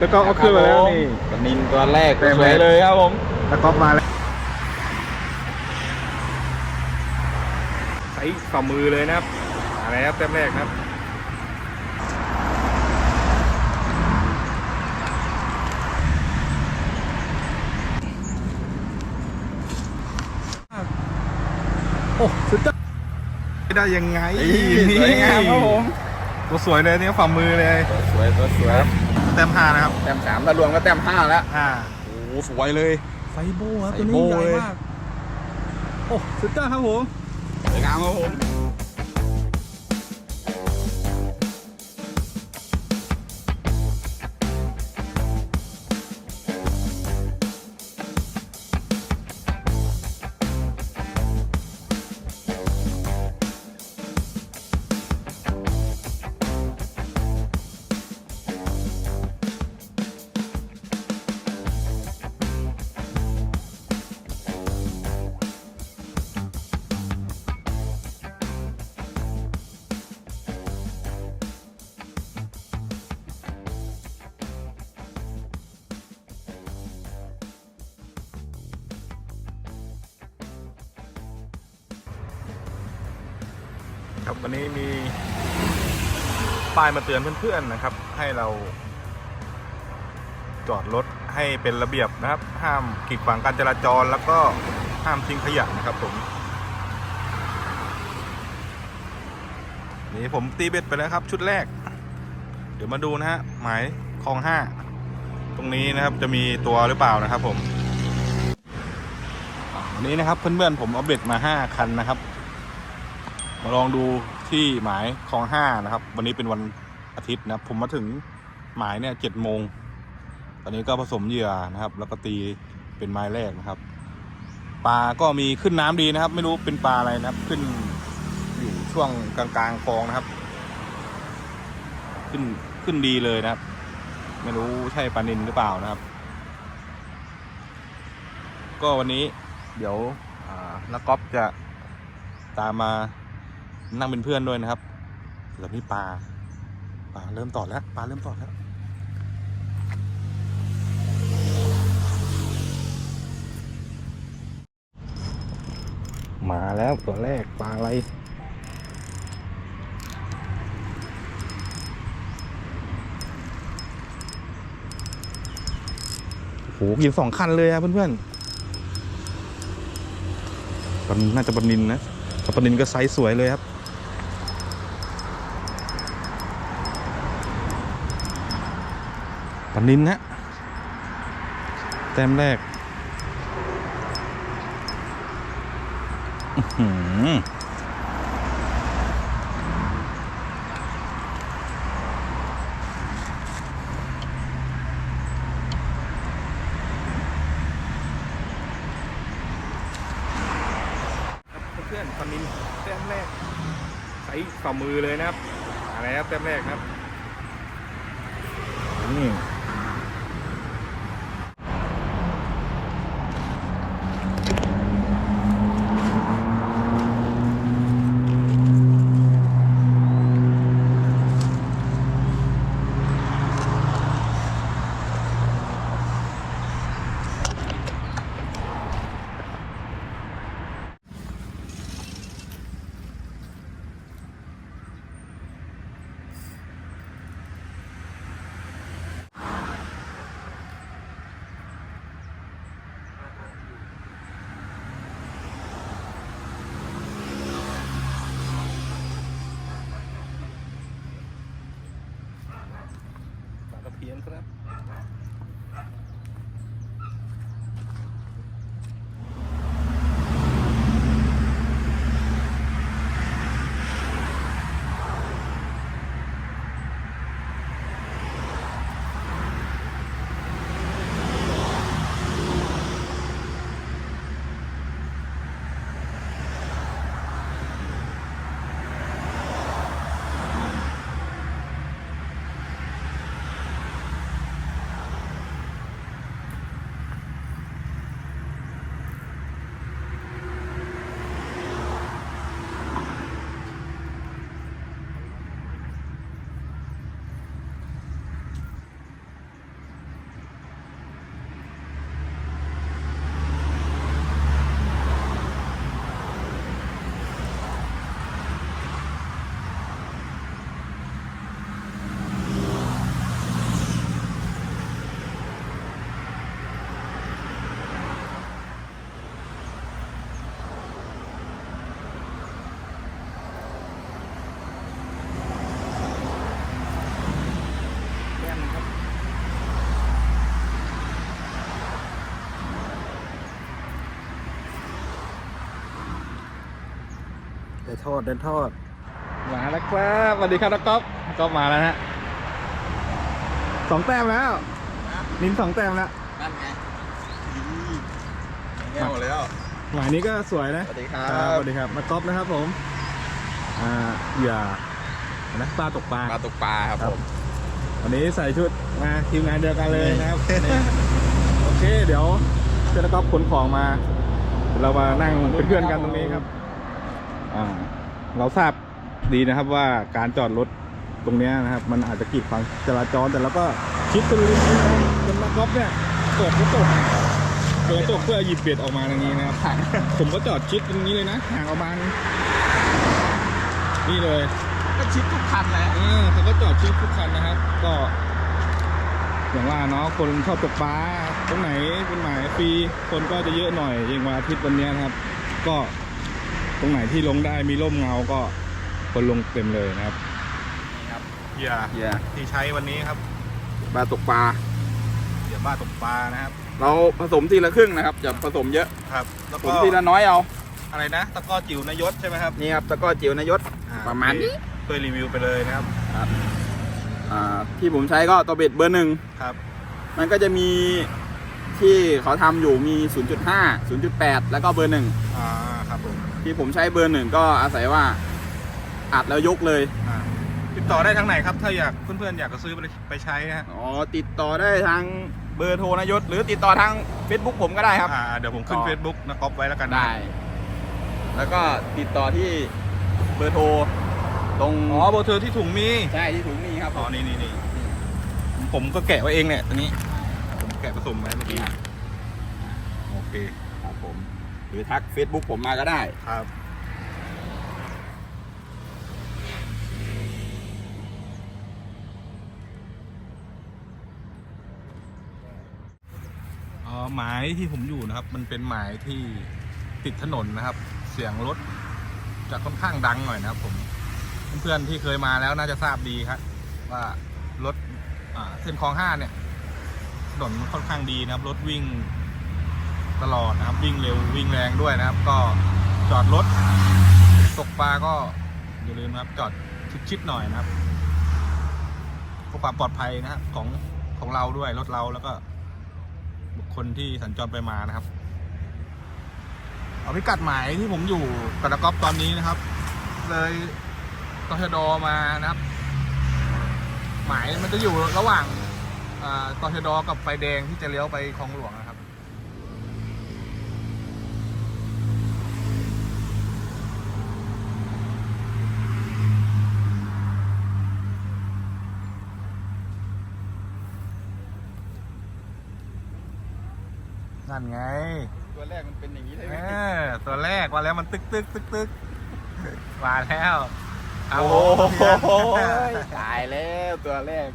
แล้วก็เอาขึ้นมาแล้วนี่ปลานินตัวแรกเต็มสวยเลยเลยครับผมแล้วก็มาแล้วใช้ฝ่ามือเลยนะครับมาแล้วแต้มแรกนะครับโอ้สุดยอดได้ยังไงสวยงามครับผมตัวสวยเลยเนี่ยฝ่ามือเลยตัวสวยตัวสวย แต้มห้านะครับแต้มสามถ้ารวมก็แต้มห้าแล้วห้าโอ้โหสวยเลยไซโบครับไซตัวโบ้นี้ใหญ่เลยมาก โอ้สุดยอดครับผมสวยงามครับผม ครับ วันนี้มีป้ายมาเตือนเพื่อนๆนะครับ ให้เรา จอดรถให้เป็นระเบียบนะครับ ห้ามกีดขวางการจราจรแล้วก็ห้ามทิ้งขยะนะครับผมนี่ผมตีเบ็ดไปแล้วครับ ชุดแรก เดี๋ยวมาดูนะฮะหมายคลองห้าตรงนี้นะครับจะมีตัวหรือเปล่านะครับ ผมวันนี้นะครับเพื่อนๆผมเอาเบ็ดมาห้าคันนะครับ มาลองดูที่หมายคลองห้านะครับ วันนี้เป็นวันอาทิตย์นะผมมาถึงหมายเนี่ยเจ็ดโมง ตอนนี้ก็ผสมเหยื่อนะครับ แล้วก็ตีเป็นไม้แรกนะครับ ปลาก็มีขึ้นน้ำดีนะครับ ไม่รู้เป็นปลาอะไรนะครับ ขึ้นอยู่ช่วงกลางๆคลองนะครับ ขึ้นขึ้นดีเลยนะครับ ไม่รู้ใช่ปลานินหรือเปล่านะครับ ก็วันนี้เดี๋ยวนักกอล์ฟจะตามมา นั่งเป็นเพื่อนด้วยนะครับเหลือนี่ปลาปลาเริ่มตอดแล้วปลาเริ่มตอดแล้วมาแล้วตัวแรกปลาอะไรโหกินสองคันเลยอะเพื่อนๆปลาน่าจะปลานินนะแต่ปลานินก็ไซส์สวยเลยครับ ปลานินนะแต้มแรกอื้อหือครับเพื่อนๆตอนนี้แต้มแรกใช้ฝ่ามือเลยนะครับมาแล้วแต้มแรกครับนี่ ทอดได้ทอด มาแล้วครับสวัสดีครับนักก๊อฟนักก๊อฟมาแล้วฮะสองแต้มแล้ว นินสองแต้มแล้วนั่นไงแง่หมดแล้ว หมายนี้ก็สวยนะสวัสดีครัครับบสวัสดีครับนักก๊อฟนะครับผมอ่าเหยื่อนะปลาตกปลาปลาตกปลาครับครับผมวันนี้ใส่ชุดมาทีมงานเดียวกันเลยนะครับ โอเคเดี๋ยวเพื่อนนักก๊อฟขนของมาเดี๋ยวเรามานั่งเป็นเพื่อนกันตรงนี้ครับอ่า เราทราบดีนะครับว่าการจอดรถตรงเนี้ยนะครับ มันอาจจะกีดขวางจราจรแต่เราก็ชิดตรงนี้นะครับจนนักก๊อฟเนี่ยตกก็ตกเดินตกเพื่อหยิบเบ็ดออกมาตรงนี้นะครับผมก็จอดชิดตรงนี้เลยนะห่างออกมานี่เลย ก็ชิดทุกคันแหละเออเขาก็จอดชิดทุกคันนะครับ ก็ อย่างว่าเนาะคนชอบตกปลาตรงไหนเป็นหมายฟรีคนก็จะเยอะหน่อยอย่างวันอาทิตย์วันเนี้ยนะครับ ก็ ตรงไหนที่ลงได้มีร่มเงาก็คนลงเต็มเลยนะครับนี่ครับเหยื่อเหยื่อที่ใช้วันนี้ครับปลาตกปลาเหยื่อบ้าตกปลานะครับ เราผสมทีละครึ่งนะครับอย่าผสมเยอะครับแล้วผก็สมทีละน้อยเอาอะไรนะ ตะกร้อจิ๋วนายศใช่ไหมครับนี่ครับตะกร้อจิ๋วนายศอ่ประมาณนี้เคยรีวิวไปเลยนะครับอ่าที่ผมใช้ก็ตัวเบ็ดเบอร์หนึ่งครับ มันก็จะมีที่เขาทำอยู่มี 0.5 0.8 แล้วก็เบอร์หนึ่งอ่าครับผม ที่ผมใช้เบอร์หนึ่งก็อาศัยว่าอัดแล้วยกเลยอ่าติดต่อได้ทางไหนครับ ถ้าอยากเพื่อนๆอยากจะซื้อไปไปใช้นะฮะอ๋อติดต่อได้ทางเบอร์โทรนายศหรือติดต่อทาง Facebook ผมก็ได้ครับ อ่าเดี๋ยวผมขึ้นต่อ Facebook นะก๊อปไว้แล้วกันนะได้ แล้วก็ติดต่อที่เบอร์โทรตรงอ๋อโบอร์เธอที่ถุงมีใช่ที่ถุงนี้ครับอ๋อนี่นี่นี่ผมก็แกะไว้เองเนี่ยตัวนี้ ผมแกะผสมไว้เมื่อกี้โอเคครับผม หรือทัก Facebook ผมมาก็ได้ ครับอ๋อหมายที่ผมอยู่นะครับ มันเป็นหมายที่ติดถนนนะครับ เสียงรถจะค่อนข้างดังหน่อยนะครับผม เพื่อนๆที่เคยมาแล้วน่าจะทราบดีครับว่ารถอ่าเส้นคลองห้าเนี่ยถนนค่อนข้างดีนะครับ รถวิ่ง ตลอดนะครับ วิ่งเร็ววิ่งแรงด้วยนะครับ ก็จอดรถตกปลาก็อย่าลืมนะครับ จอดชิดๆหน่อยนะครับเพื่อความปลอดภัยนะครับของของเราด้วยรถเราแล้วก็ บุคคลที่สัญจรไปมานะครับ เอาพิกัดหมายที่ผมอยู่กับตะก๊อฟตอนนี้นะครับ เลยตชดมานะครับ หมายมันจะอยู่ระหว่างอ่าตชดกับไฟแดงที่จะเลี้ยวไปคลองหลวงนะครับ นั่นไง ตัวแรกมันเป็นอย่างนี้ใช่ไหเอมอตัวแรกมาแล้วมันตึกตึกตึกตึกมาแล้วเอาโอ้โหเพื่อนตายแล้วตัวแรก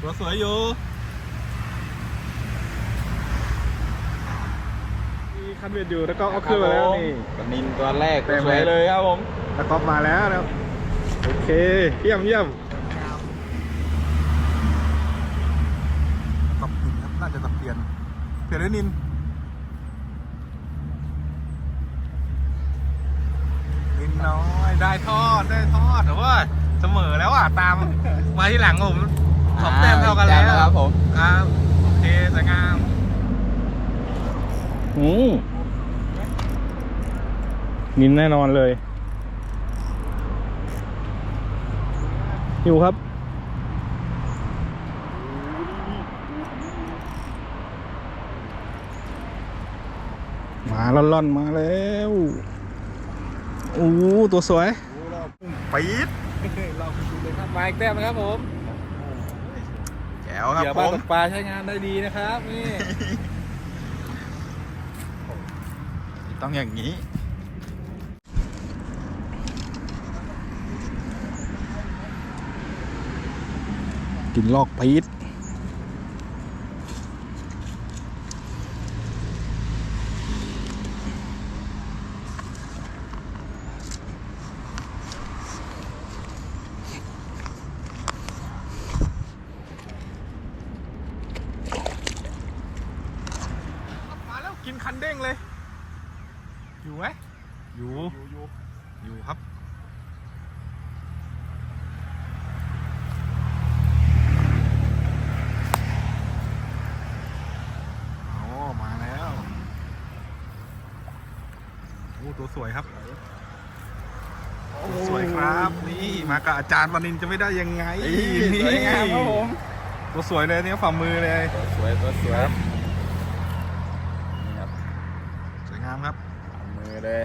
ตัวสวยอยู่มี คันเบียดอยู่แล้วก็เอาขึ้นมาแล้วนี่กนินตัวแรกเต็มสวยเลยเลยครับผมแล้วก็มาแล้วนะครับโอเคเยี่ยมเยี่ยมตบหินครับน่าจะตะเพียนเพียนหรือนินนินน้อยได้ทอดได้ทอดแต่ว่าเสมอแล้วอะตามมาที่หลังผมสองแต้มเท่ากันแล้วแต้มครับผมครับโอเคสวยงามอืม นินแน่นอนเลยอยู่ครับมาล่อนๆมาแล้วโอ้โหตัวสวยปี๊ดเราไปดูเลยครับมาอีกแต้มนะครับผมแจ๋วครับเหยื่อผปลามตกปลาใช้งานได้ดีนะครับนี่ต้องอย่างนี้ กินลอกพีทกินคันเด้งเลย กับอาจารย์วานินจะไม่ได้ยังไงนี่สวยงามครับผมตัวสวยเลยเนี่ยฝ่ามือเลยตัวสวยตัวสวยนี่ครับสวยงามครับมือเลย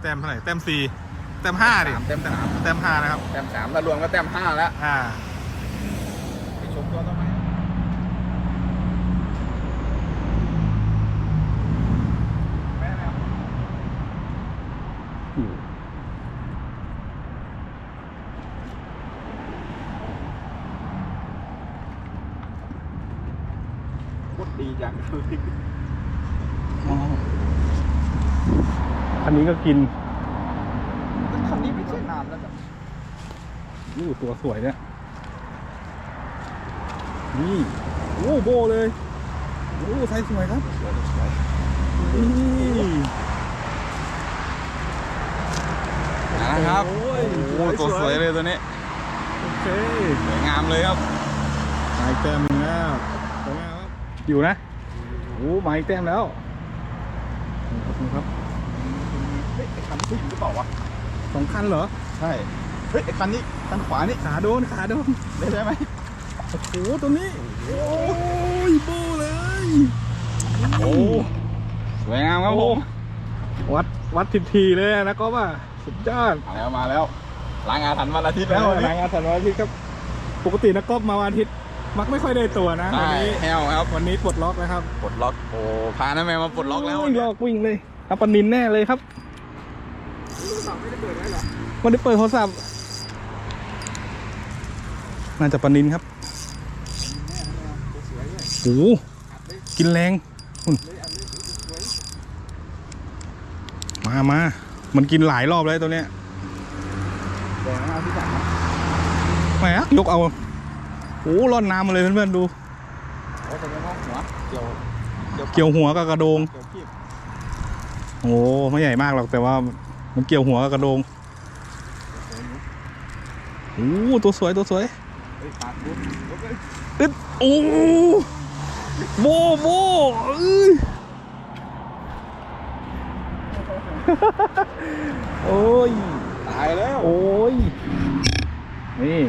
แต้มเท่าไหร่แต้มสี่แต้มห้าดิสามแต้มสามแต้มห้านะครับแต้มสามถ้ารวมก็แต้มห้าแล้วอ่า ไปชมตัวต่อไป โคตรดีจังคันนี้ก็กินคันนี้ไม่ใช่นานแล้วแบบอู้ตัวสวยเนี่ย นี่ โอ้โบเลย โอ้ไซส์สวยครับนี่นะครับ โอ้ยโอ้ตัวสวยเลยตัวนี้ โอเค สวยงามเลยครับมาอีกแต้มหนึงแล้ว อยู่นะโอ้มาอีกแต้มแล้วนี่ครับนี่ครับเฮ้ยไอ้คันผู้หญิงหรือเปล่าวะสองคันเหรอ ใช่เฮ้ยไอ้คันนี้คันขวานี่ขาโดนขาโดนได้ใช่ไหมโอ้โหตัวนี้โอ้ยโบเลยโอ้สวยงามครับผมวัดวัดทิทีเลยนะก็ว่าสุดยอดมาแล้วมาแล้วล้างอาถรรพ์วันอาทิตย์แล้แล้วววันรายนี้งานสันวันอาทิตย์ครับปกตินักกอล์ฟมาวันอาทิตย์ มักไม่ค่อยได้ตัวนะวัใช่นี้แฮวครับวันนี้ปลดล็อกนะครับปลดล็อกโอ้พาน้าแมวมาปลดล็อกแล้วโยลอกวิ่งเลยอัปปนินแน่เลยครับไม่ได้เปิดไว้หรอไม่ได้เปิดโทรศัพท์น่าจะปนินครับโอ้โหกินแรงอุ่นมามามันกินหลายรอบเลยตัวเนี้ยแดงนะครับพี่จ๋าแหมยกเอา โอ้ร่อนน้ำมาเลยเพื่อนๆดู โอ้เป็นห้องหัวเกี่ยวเกี่ยวหัวกับกระโดง เกี่ยวขี้โอ้ไม่ใหญ่มากหรอกแต่ว่ามันเกี่ยวหัวกับกระโดงโอ้ตัวสวยตัวสวยเฮ้ยปากบุ๊บบุ๊บเลยอึดโอ้โบโบเอ้ยโอ้ยตายแล้ว โอ้ยนี่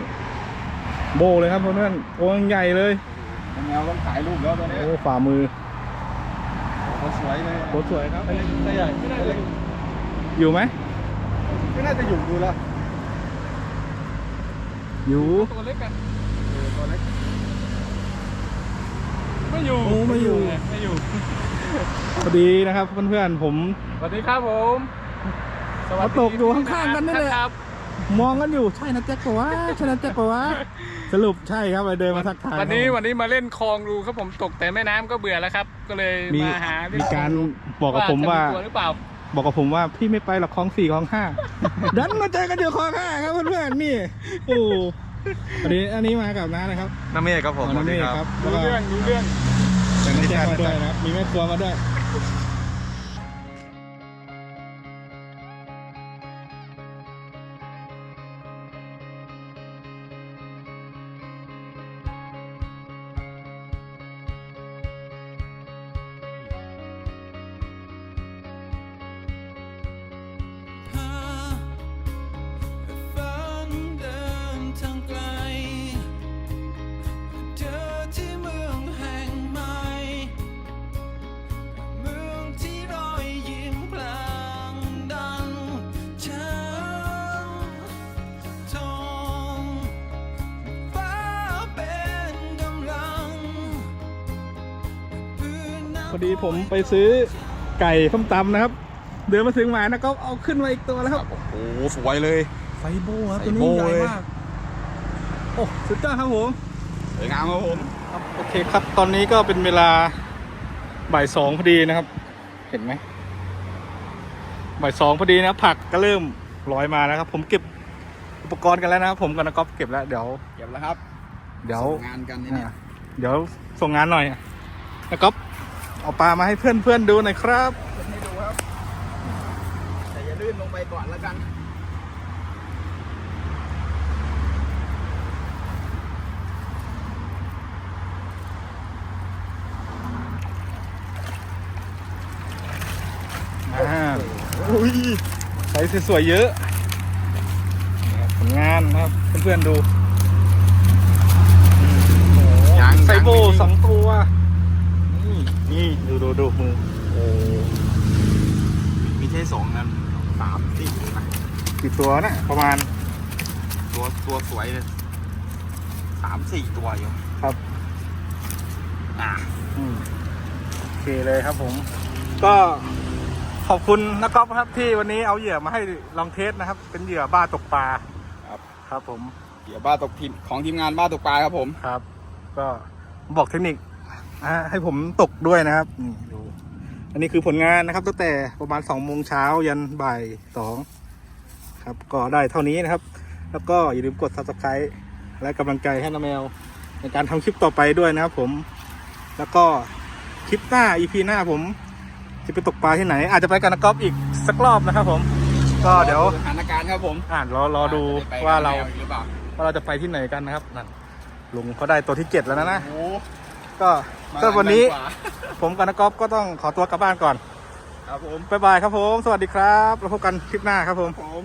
โบเลยครับเพื่อนๆตัวใหญ่เลยแมวต้องถ่ายรูปแล้วตัวนี้โอ้ฝ่ามือโอ้สวยเลยตัวสวยครับไม่ใหญ่ไม่น่าจะอยู่ไหมไม่น่าจะอยู่ดูแล้วอยู่ตัวเล็กกันตัวเล็กไม่อยู่โอ้ไม่อยู่ไม่อยู่พอดีนะครับเพื่อนๆผมสวัสดีครับผมมาตกอยู่ข้างๆกันนี่แหละครับ มองกันอยู่ใช่นะแจ็คปะวะใช่นะแจ็คปะวะสรุปใช่ครับเลยเดินมาทักทายวันนี้ครับวันนี้มาเล่นคลองดูครับผมตกแต่แม่น้ำก็เบื่อแล้วครับ ก็เลยมีมาหาเล่นมีการคลองดูบอกกับผมว่า จะตัวหรือเปล่า บอกกับผมว่าพี่ไม่ไปหรอกคลองสี่คลองห้า ดันมาเจอกันอยู่คลองห้าครับเพื่อนๆนี่โอ้อันนี้อันนี้มากับน้านะครับน้ำเมฆครับผมอ๋อน้าเมฆครับรู้เรื่องรู้เรื่องแต่น้าแจ็คมาด้วยนะครับมีแม่ครัวมาด้วย พอดีผมไปซื้อไก่ส้มตำนะครับ เดินมาถึงหมายนะก็เอาขึ้นมาอีกตัวแล้วครับ โอ้สวยเลย ไฟโบครับไฟตัวโบ้นี้ใหญ่เลยมาก โอ้สุดยอดครับผมสวยงามครับผมครับโอเคครับตอนนี้ก็เป็นเวลาบ่ายสองพอดีนะครับ เห็นไหมบ่ายสองพอดีนะผักก็เริ่มลอยมานะครับ ผมเก็บอุปกรณ์กันแล้วนะครับ ผมกับนักกอล์ฟเก็บแล้วเดี๋ยวเก็บแล้วครับ เดี๋ยวส่งงานกันนี่เนี่ยอ่าเดี๋ยวส่งงานหน่อยนักกอล์ฟ เอาเอาปลามาให้เพื่อนเพื่อนๆดูหน่อยครับให้ดูครับ แต่อย่าลื่นลงไปก่อนแล้วกัน อ่าอุ้ยใส่สวยๆเยอะนี่ครับผลงานนะครับ เพื่อนๆดูนี่โอ้โห ยัง ไซโบ ยังไม่ สองตัว นี่นี่ดูดูดูมือโอ้ มีแค่สองนั้น สามสี่นะกี่ตัวนะประมาณ ตัวตัวสวยเลยสามสี่ตัวอยู่ครับ อะอืมโอเคเลยครับผม ก็ขอบคุณนักกอล์ฟครับที่วันนี้เอาเหยื่อมาให้ลองเทสนะครับ เป็นเหยื่อบ้าตกปลาครับ ครับผมเดี๋ยวบ้าตกทีมของทีมงานบ้าตกปลาครับผมครับ ก็บอกเทคนิคอ่าให้ผมตกด้วยนะครับนี่ดู อันนี้คือผลงานนะครับตั้งแต่ประมาณสองโมงเช้ายันบ่ายสองครับก็ได้เท่านี้นะครับ แล้วก็อย่าลืมกด subscribe และกำลังใจให้น้าแมว ในการทำคลิปต่อไปด้วยนะครับผม แล้วก็คลิปหน้า EP หน้าผมจะไปตกปลาที่ไหน อาจจะไปกับนักกอล์ฟอีกสักรอบนะครับผม ก็เดี๋ยวสถานการณ์ครับผมอ่านรอรอดูจะไไปว่าเราแนอีกหรือเปล่า ว่าเราจะไปที่ไหนกันนะครับนั่นลุงเขาได้ตัวที่เจ็ดแล้วนะนะ โอ้ ก็มาก็วันนี้กว่าผมกับนักกอล์ฟก็ต้องขอตัวกลับบ้านก่อน ครับผม บ๊ายบายครับผม สวัสดีครับ แล้วพบกันคลิปหน้าครับผมผม